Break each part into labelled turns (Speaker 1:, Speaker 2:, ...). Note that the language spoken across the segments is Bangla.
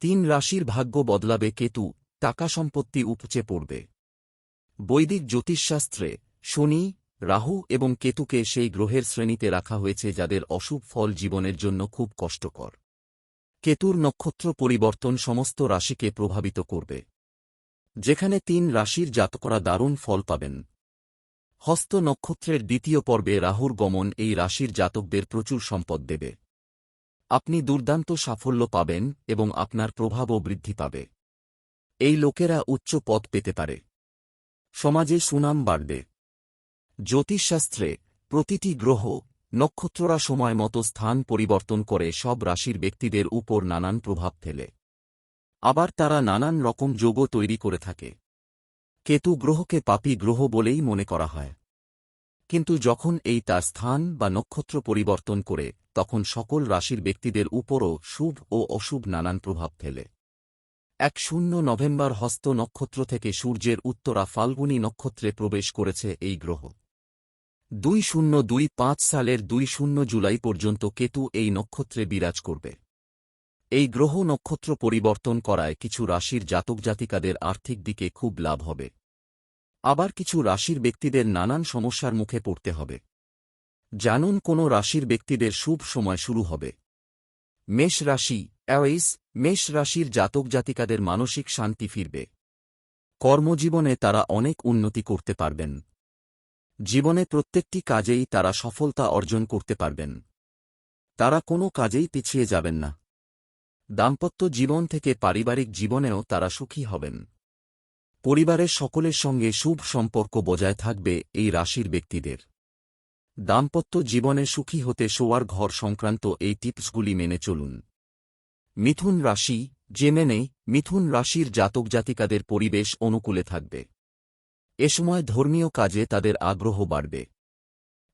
Speaker 1: তিন রাশির ভাগ্য বদলাবে কেতু, টাকা সম্পত্তি উপচে পড়বে। বৈদিক জ্যোতিষশাস্ত্রে শনি, রাহু এবং কেতুকে সেই গ্রহের শ্রেণীতে রাখা হয়েছে যাদের অশুভ ফল জীবনের জন্য খুব কষ্টকর। কেতুর নক্ষত্র পরিবর্তন সমস্ত রাশিকে প্রভাবিত করবে। যেখানে তিন রাশির জাতকরা দারুণ ফল পাবেন। হস্ত নক্ষত্রের দ্বিতীয় পর্বে রাহুর গমন এই রাশির জাতকদের প্রচুর সম্পদ দেবে। আপনি দুর্দান্ত সাফল্য পাবেন এবং আপনার প্রভাবও বৃদ্ধি পাবে। এই লোকেরা উচ্চ পদ পেতে পারে। সমাজে সুনাম বাড়বে। জ্যোতিষশাস্ত্রে প্রতিটি গ্রহ নক্ষত্ররা সময় মতো স্থান পরিবর্তন করে সব রাশির ব্যক্তিদের উপর নানান প্রভাব ফেলে। আবার তারা নানান রকম যোগ তৈরি করে থাকে। কেতু গ্রহকে পাপী গ্রহ বলেই মনে করা হয়। কিন্তু যখন এই তার স্থান বা নক্ষত্র পরিবর্তন করে, তখন সকল রাশির ব্যক্তিদের উপরও শুভ ও অশুভ নানান প্রভাব ফেলে। এক শূন্য নভেম্বর হস্ত নক্ষত্র থেকে সূর্যের উত্তরা ফাল্গুনী নক্ষত্রে প্রবেশ করেছে এই গ্রহ। দুই শূন্য দুই পাঁচ সালের দুই শূন্য জুলাই পর্যন্ত কেতু এই নক্ষত্রে বিরাজ করবে। এই গ্রহ নক্ষত্র পরিবর্তন করায় কিছু রাশির জাতক জাতিকাদের আর্থিক দিকে খুব লাভ হবে। আবার কিছু রাশির ব্যক্তিদের নানান সমস্যার মুখে পড়তে হবে। জানুন কোন রাশির ব্যক্তিদের শুভ সময় শুরু হবে। মেষ রাশি, অ্যাওয়েস, মেষ রাশির জাতক জাতিকাদের মানসিক শান্তি ফিরবে। কর্মজীবনে তারা অনেক উন্নতি করতে পারবেন। জীবনে প্রত্যেকটি কাজেই তারা সফলতা অর্জন করতে পারবেন। তারা কোনো কাজেই পিছিয়ে যাবেন না। দাম্পত্য জীবন থেকে পারিবারিক জীবনেও তারা সুখী হবেন। পরিবারের সকলের সঙ্গে শুভ সম্পর্ক বজায় থাকবে এই রাশির ব্যক্তিদের। দাম্পত্য জীবনে সুখী হতে শোয়ার ঘর সংক্রান্ত এই টিপসগুলি মেনে চলুন। মিথুন রাশি যে মেনে মিথুন রাশির জাতক জাতিকাদের পরিবেশ অনুকূলে থাকবে। এ সময় ধর্মীয় কাজে তাদের আগ্রহ বাড়বে।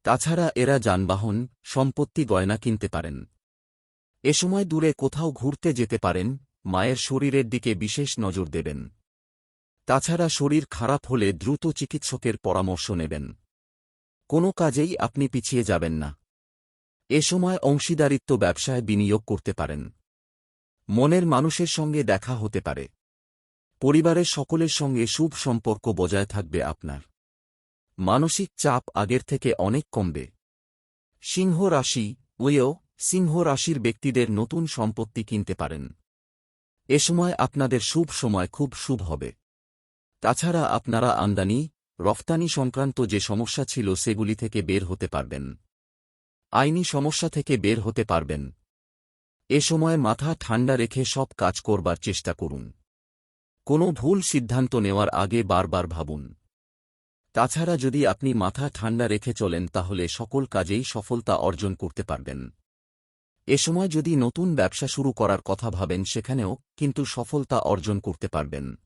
Speaker 1: তাছাড়া এরা যানবাহন, সম্পত্তি গয়না কিনতে পারেন। এ সময় দূরে কোথাও ঘুরতে যেতে পারেন, মায়ের শরীরের দিকে বিশেষ নজর দেবেন। তাছাড়া শরীর খারাপ হলে দ্রুত চিকিৎসকের পরামর্শ নেবেন। কোনো কাজেই আপনি পিছিয়ে যাবেন না। এ সময় অংশীদারিত্ব ব্যবসায় বিনিয়োগ করতে পারেন। মনের মানুষের সঙ্গে দেখা হতে পারে। পরিবারের সকলের সঙ্গে শুভ সম্পর্ক বজায় থাকবে আপনার। মানসিক চাপ আগের থেকে অনেক কমবে। সিংহ রাশি ওয়েও সিংহ রাশির ব্যক্তিদের নতুন সম্পত্তি কিনতে পারেন। এ সময় আপনাদের শুভ সময় খুব শুভ হবে। তাছাড়া আপনারা আমদানি, রফতানি সংক্রান্ত যে সমস্যা ছিল সেগুলি থেকে বের হতে পারবেন। আইনি সমস্যা থেকে বের হতে পারবেন। এ সময় মাথা ঠান্ডা রেখে সব কাজ করবার চেষ্টা করুন। কোনো ভুল সিদ্ধান্ত নেওয়ার আগে বারবার ভাবুন। তাছাড়া যদি আপনি মাথা ঠান্ডা রেখে চলেন, তাহলে সকল কাজেই সফলতা অর্জন করতে পারবেন। এ সময় যদি নতুন ব্যবসা শুরু করার কথা ভাবেন, সেখানেও কিন্তু সফলতা অর্জন করতে পারবেন।